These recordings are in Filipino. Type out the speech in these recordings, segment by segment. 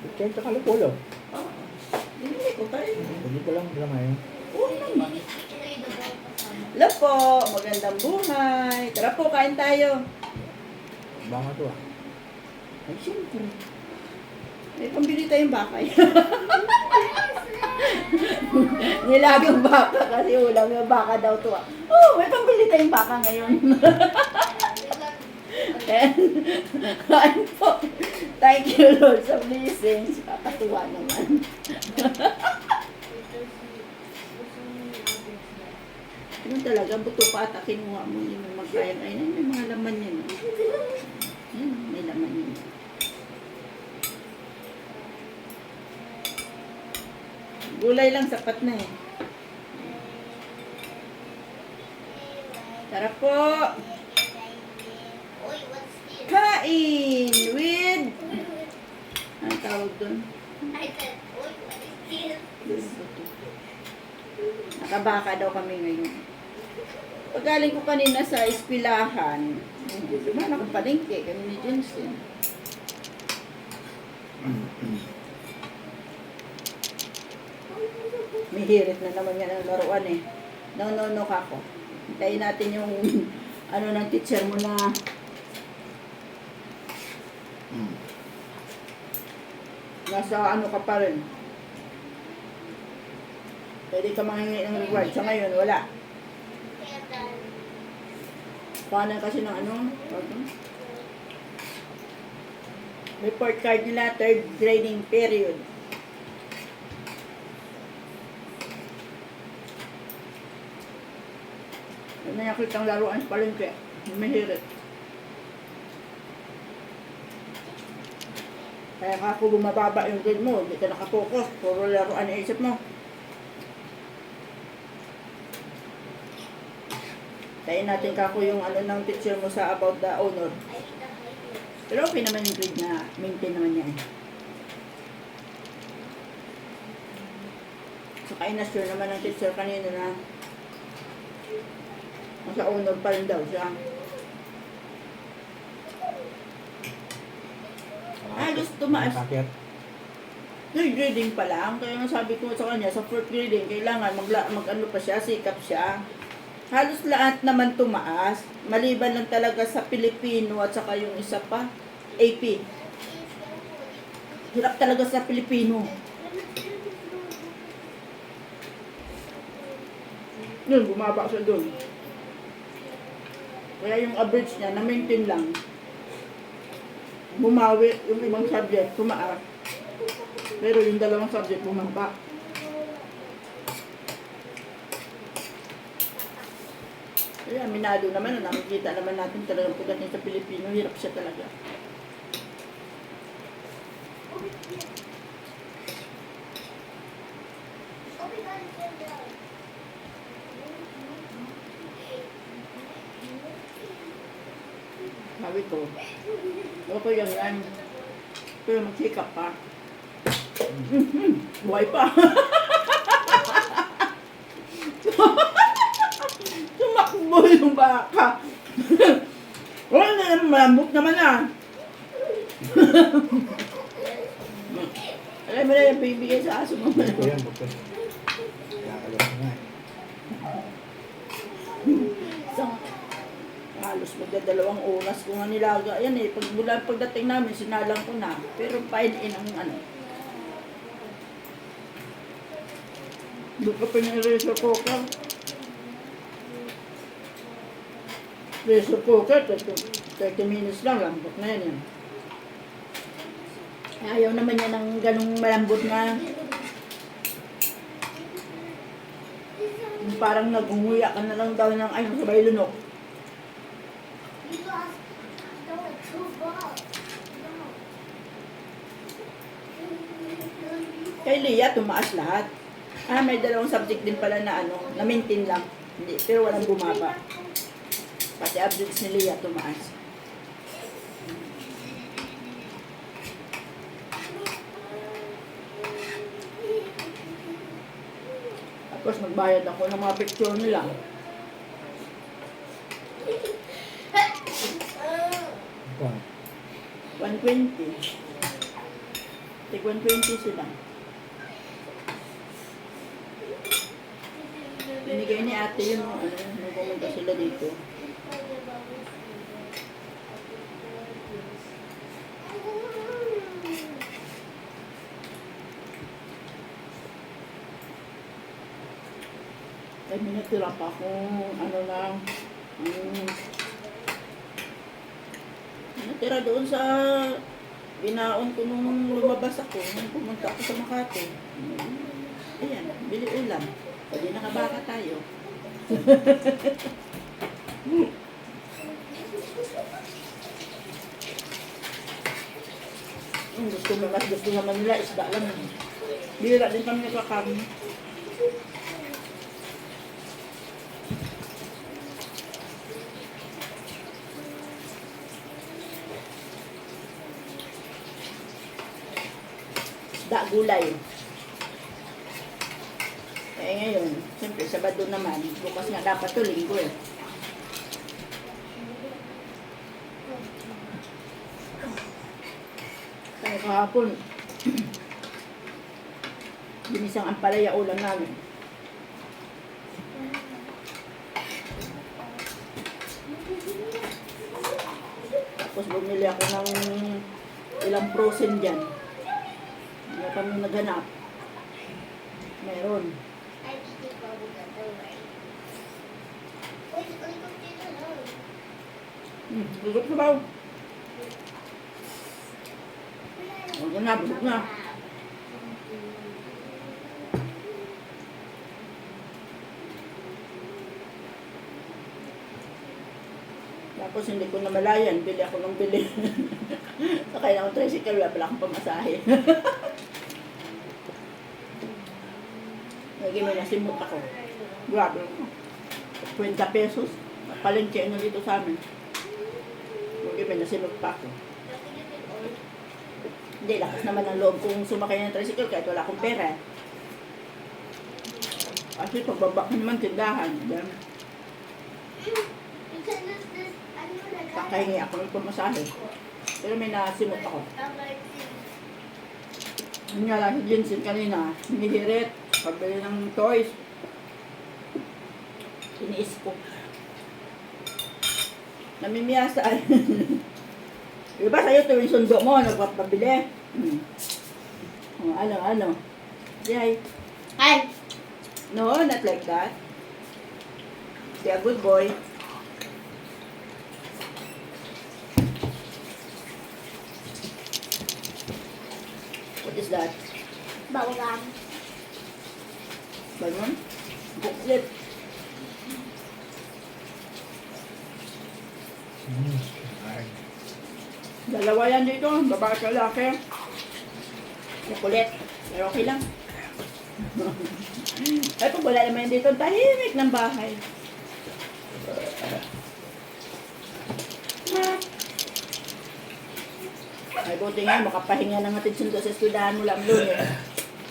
Kaya sa kalupulo. Oo. Binili ko tayo. Hindi ko lang drama yun. Oo naman. Hello po, magandang buhay. Tara po, kain tayo. Baka to ah. Ay, siyempre. May pambili tayong bakay. Nilagang baka kasi ulam yung baka daw to. ah. Oh, may pambili tayong baka ngayon. Kain po. Thank you Lord sa blessings. Kakatuwa naman. Yun talaga, buto pa at kinuha mo yun yung magkain. Ay, may mga laman yun. Yan, may laman yun. Gulay lang, sapat na eh. Tara po! Kain! Tawag doon? Nakabaka daw kami ngayon. Pagaling ko kanina sa espilahan, dumaan ako palengke kami ni Jensen. May hirit na naman yan ang laruan eh. No, no, no, kako. Hintayin natin yung ano ng teacher mo na Mm. Nasa ano ka pa rin. Pwede ka mangingi ng reward. Sa ngayon, wala. Paano kasi ng ano? Report card nila, third grading period. Ano nakita ang laruan sa palengke? Mahirit. Kaya ka ako bumababa yung grade mo, hindi ka nakapokus, puro laruan ang isip mo. Tayin natin kako yung ano ng teacher mo sa about the honor. Pero okay naman yung grade na maintain naman niya eh. Saka inasure naman ng teacher kanina na nasa honor pa rin daw siya. Gusto tumaas. Third grading pa lang, kaya nga sabi ko sa kanya, sa fourth grading, kailangan magla, mag ano pa siya, sikap siya. Halos lahat naman tumaas, maliban lang talaga sa Pilipino at saka yung isa pa, AP. Hirap talaga sa Pilipino. Yun, bumaba siya doon. Kaya yung average niya, na-maintain lang. Bumawi yung ibang subject, tumaas. Pero yung dalawang subject bumaba. Kaya minado naman na nakikita naman natin talagang pagdating sa Pilipino, hirap siya talaga. Sabi ko, okay yan yan. Pero magsikap pa. Mhm, Buhay pa. Tumakbo yung baka. Wala na naman, malambot naman ah. Alam mo na yung bibigay sa aso mo. Ito yan, buto. Kaya alam ko nga. eh. So, halos magdadalawang oras ko nga nilaga. Yan eh, pag mula pagdating namin, sinalang ko na. Pero fine in ang ano. Doon ka pinag-razor cooker. Razor cooker, 30, 30 minutes lang, lambot na yan yan. Ayaw naman yan ng ganong malambot na parang nagunguya ka na lang daw ng ay, sabay lunok. Kay Leah, tumaas lahat. Ah, may dalawang subject din pala na ano, na maintain lang. Hindi, pero walang bumaba. Pati average ni Leah tumaas. Tapos magbayad ako ng mga picture nila. Ito. 120. Tig 120 sila. Binigay ni ate yun, ano, nung pumunta sila dito. Ay, may natira pa akong, ano lang, um, natira doon sa binaon ko nung lumabas ako, nung pumunta ako sa Makati. Ayan, bili ulam. Pwede nakabaka tayo. Ang gusto mo, mas gusto naman nila, isda lang. Bira din kami nagkakami. Isda gulay. Ngayon, siyempre Sabado naman, bukas nga dapat to linggo eh. Kaya kahapon, ginisang ang palaya ulam namin. Tapos bumili ako ng ilang frozen dyan. Hindi kami naghanap. Meron. Hmm, gugup na ba? Huwag na, busog na. Tapos hindi ko na malayan, bili ako ng bili. Sakay na akong tricycle, wala pala akong pamasahe. Lagi may nasimot ako. Grabe. 20 pesos. Palengke na dito sa amin. Lagi may nasimot pa ako. Hindi, lakas naman ang loob kung sumakay ng tricycle kahit wala akong pera. Kasi pagbaba ko naman tindahan. Then, kakahingi ako ng pamasahe. Pero may nasimot ako. Yun nga lang Jensen kanina, hinihirit, pabili ng toys. Iniis ko. Namimiyasa ay. Di ba sa'yo tuwing sundo mo, nagpapabili? Hmm. Oh, ano, ano? Yay. Hi. No, not like that. Be a good boy. What is that? Bawang. Ganun? Booklet. Dalawa yan dito, babae at lalaki. Kukulit. Pero okay lang. Ay, pag wala naman dito, tahimik ng bahay. Ay, buti nga, makapahinga ng doon sa eskwelahan mo lang doon eh.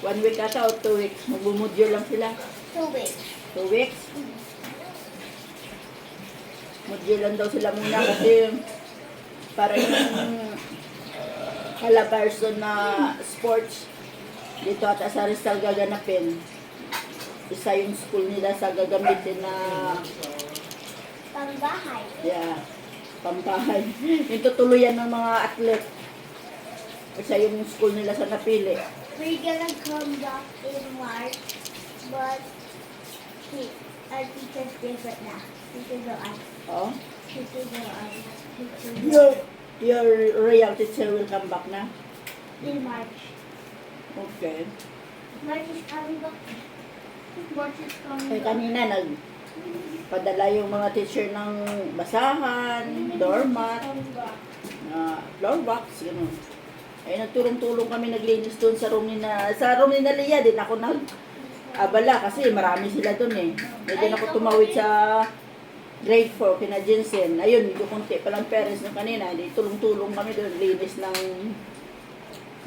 One week ata o two weeks, magbumudyo lang sila. Tubig. Two weeks. Mudyo lang daw sila muna kasi para yung kalabarson na sports dito at sa Rizal gaganapin. Isa yung school nila sa gagamitin na Pangbahay. yeah, pampahay. yung tutuluyan ng mga atlet. Isa yung school nila sa napili. We're gonna come back in March, but he, our teacher's different now. Teacher go on. Oh. Teacher go on. Teacher go Your, your real teacher will come back na. in March. Okay. March is coming back. March is coming Eh back. kanina nag padala yung mga teacher ng basahan, doormat, Coming back. na floor box, gano'n. Ay nagtulong-tulong kami naglinis doon sa room ni na sa room ni na Lia din ako nag abala kasi marami sila doon eh. Medyo ako tumawid sa grade 4 kina Jensen. Ayun, medyo konti pa lang parents ng kanina. Hindi tulong-tulong kami doon. Linis ng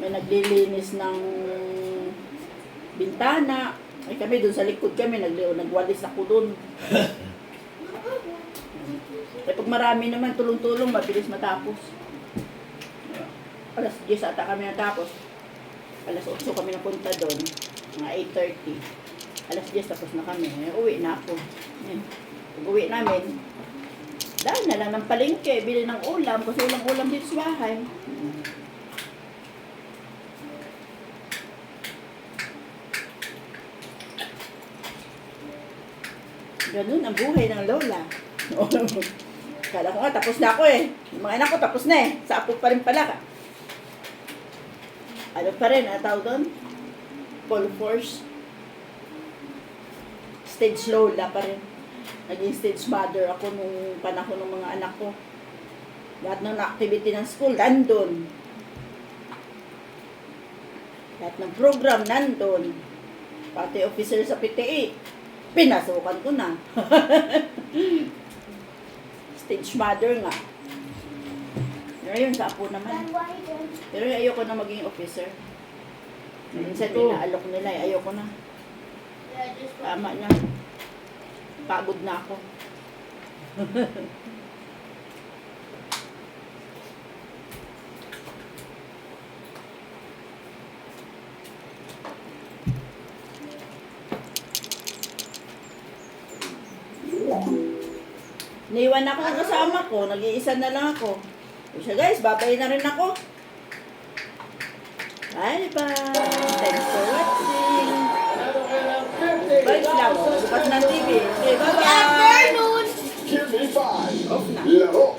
may naglilinis ng bintana. Ay kami doon sa likod kami, nag nagwalis ako doon. Eh pag marami naman tulong-tulong, mabilis matapos. Alas 10 ata kami natapos. Alas 8 kami napunta doon. Mga 8.30. Alas 10 tapos na kami. Uwi na ako. Pag uwi namin, dahil na lang ng palengke, bili ng ulam, kasi walang ulam dito sa bahay. Ganun ang buhay ng lola. Kala ko nga, tapos na ako eh. Yung mga anak ko, tapos na eh. Sa apo pa rin pala ka. Ano pa rin, ano tawag doon? Full force. Stage lola pa rin. Naging stage mother ako nung panahon ng mga anak ko. Lahat ng activity ng school, nandun. Lahat ng program, nandun. Pati officer sa PTE, pinasukan ko na. Stage mother nga. Pero yun, sa apo naman. Pero ayoko na maging officer. Minsan inaalok nila, eh, ayoko na. Tama na. Pagod na ako. Niwan ako ng kasama ko, nag-iisa na lang ako. Siya guys, babay na rin ako. Bye bye! Thanks for watching! Bye lang, bukas ng TV. Okay, bye bye! afternoon. Give me five. Off na. Laro.